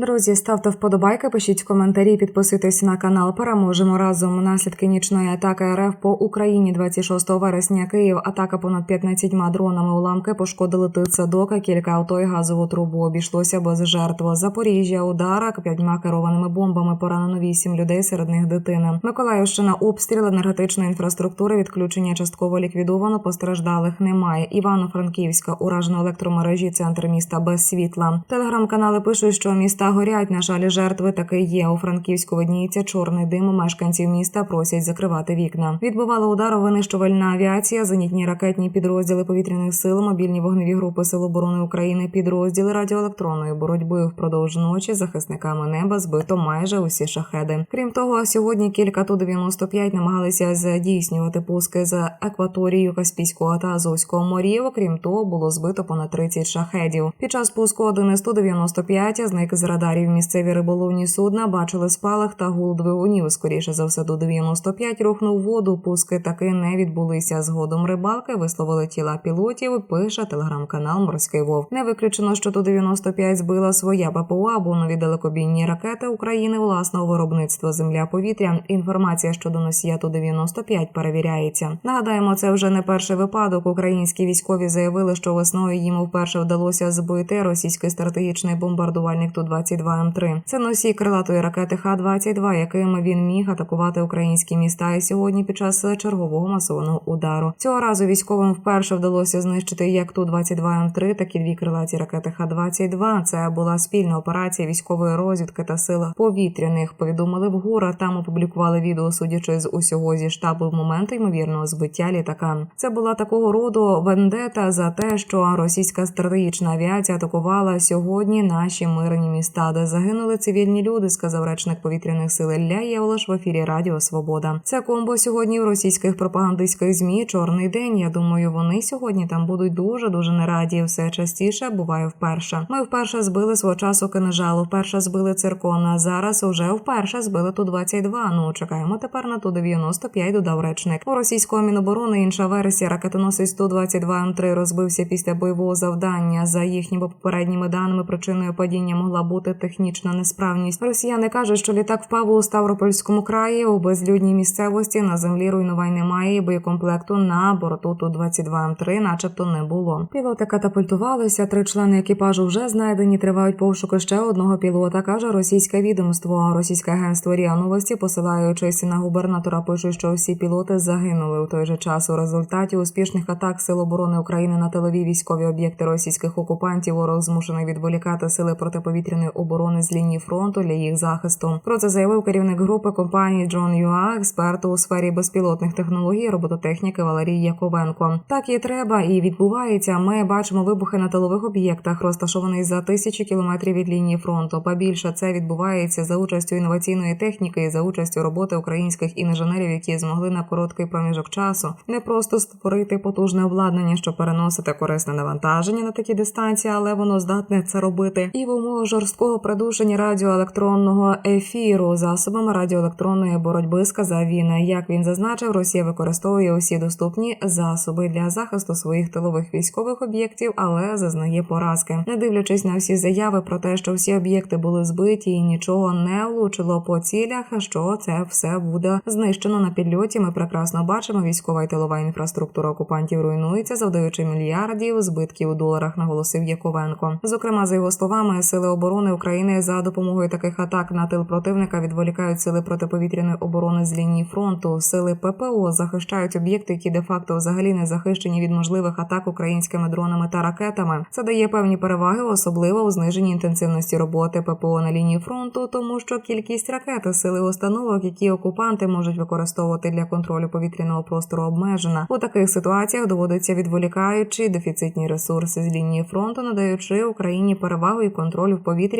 Друзі, ставте вподобайки, пишіть коментарі, підписуйтесь на канал. Переможемо разом. Наслідки нічної атаки РФ по Україні 26 вересня. Київ атака понад 15 дронами. Уламки пошкодили тицадок, кілька авто і газову трубу. Обійшлося без жертв. Запоріжжя удара п'ятьма керованими бомбами. Поранено вісім людей, серед них дитина. Миколаївщина обстріл енергетичної інфраструктури. Відключення частково ліквідовано. Постраждалих немає. Івано-Франківська уражено електромережі. Центр міста без світла. Телеграм-канали пишуть, що міста горять. На жаль, жертви таки є. У Франківську видніється чорний дим. Мешканців міста просять закривати вікна. Відбувала удару винищувальна авіація, зенітні ракетні підрозділи повітряних сил, мобільні вогневі групи Сил оборони України, підрозділи радіоелектронної боротьби впродовж ночі захисниками неба збито майже усі шахеди. Крім того, сьогодні кілька ту 95 намагалися здійснювати пуски з акваторію Каспійського та Азовського морів. Крім того, було збито понад 30 шахедів. Під час пуску один із ту 95 зник з місцеві риболовні судна, бачили спалах та гул двигунів. Скоріше за все, до 95 рухнув воду. Пуски таки не відбулися. Згодом рибалки висловили тіла пілотів. Пише телеграм-канал Морський Вовк. Не виключено, що ту 95 збила своя ППО або нові далекобійні ракети України власного виробництва земля-повітря. Інформація щодо носія ту 95 перевіряється. Нагадаємо, це вже не перший випадок. Українські військові заявили, що весною їм вперше вдалося збити російський стратегічний бомбардувальник ту 22 М3. Це носій крилатої ракети Х-22, якими він міг атакувати українські міста. І сьогодні під час чергового масованого удару цього разу військовим вперше вдалося знищити як ту 22 М3, так і дві крилаті ракети Х-22. Це була спільна операція військової розвідки та сил повітряних. Повідомили в ГУР, там опублікували відео, судячи з усього зі штабу моменту ймовірного збиття літака. Це була такого роду вендета за те, що російська стратегічна авіація атакувала сьогодні наші мирні міста, де загинули цивільні люди, сказав речник повітряних сил Ілля Євлаш в ефірі Радіо Свобода. Це комбо сьогодні в російських пропагандистських змі. Чорний день. Я думаю, вони сьогодні там будуть дуже дуже не раді. Все частіше буває вперше. Ми вперше збили свого часу кинежалу, вперше збили циркона. Зараз уже вперше збили ту 22 Ну чекаємо тепер на ту 95 Додав речник у російського міноборони. Інша версія ракетоносець 122 М3 розбився після бойового завдання. За їхніми попередніми даними причиною падіння могла бути технічна несправність. Росіяни кажуть, що літак впав у Ставропольському краї у безлюдній місцевості. На землі руйнувань немає. і Боєкомплекту на борту ту 22 М3 начебто не було. Пілоти катапультувалися. Три члени екіпажу вже знайдені. Тривають пошуки ще одного пілота. каже російське відомство. Російське агентство РІА Новості, посилаючись на губернатора, пише, що всі пілоти загинули у той же час. У результаті успішних атак Сил оборони України на тилові військові об'єкти російських окупантів ворог змушений відволікати сили протиповітряної оборони з лінії фронту для їх захисту. Про це заявив керівник групи компанії Джон Юа, експерт у сфері безпілотних технологій, робототехніки Валерій Яковенко. Так і треба, і відбувається. Ми бачимо вибухи на тилових об'єктах, розташованих за тисячі кілометрів від лінії фронту. Па більше це відбувається за участю інноваційної техніки і за участю роботи українських інженерів, які змогли на короткий проміжок часу не просто створити потужне обладнання, щоб переносити корисне навантаження на такі дистанції, але воно здатне це робити і в умовах жорсткого придушення радіоелектронного ефіру засобами радіоелектронної боротьби. Сказав він. Як він зазначив, Росія використовує усі доступні засоби для захисту своїх тилових військових об'єктів, але зазнає поразки, не дивлячись на всі заяви про те, що всі об'єкти були збиті і нічого не влучило по цілях. Що це все буде знищено на підльоті? Ми прекрасно бачимо, військова і тилова інфраструктура окупантів руйнується, завдаючи мільярдів збитків у доларах, наголосив Яковенко. Зокрема, за його словами, сили оборони України за допомогою таких атак на тил противника відволікають сили протиповітряної оборони з лінії фронту. Сили ППО захищають об'єкти, які де-факто взагалі не захищені від можливих атак українськими дронами та ракетами. Це дає певні переваги, особливо у зниженні інтенсивності роботи ППО на лінії фронту, тому що кількість ракет, сили установок, які окупанти можуть використовувати для контролю повітряного простору, обмежена. У таких ситуаціях доводиться відволікаючи дефіцитні ресурси з лінії фронту, надаючи Україні перевагу і контроль в повітрі.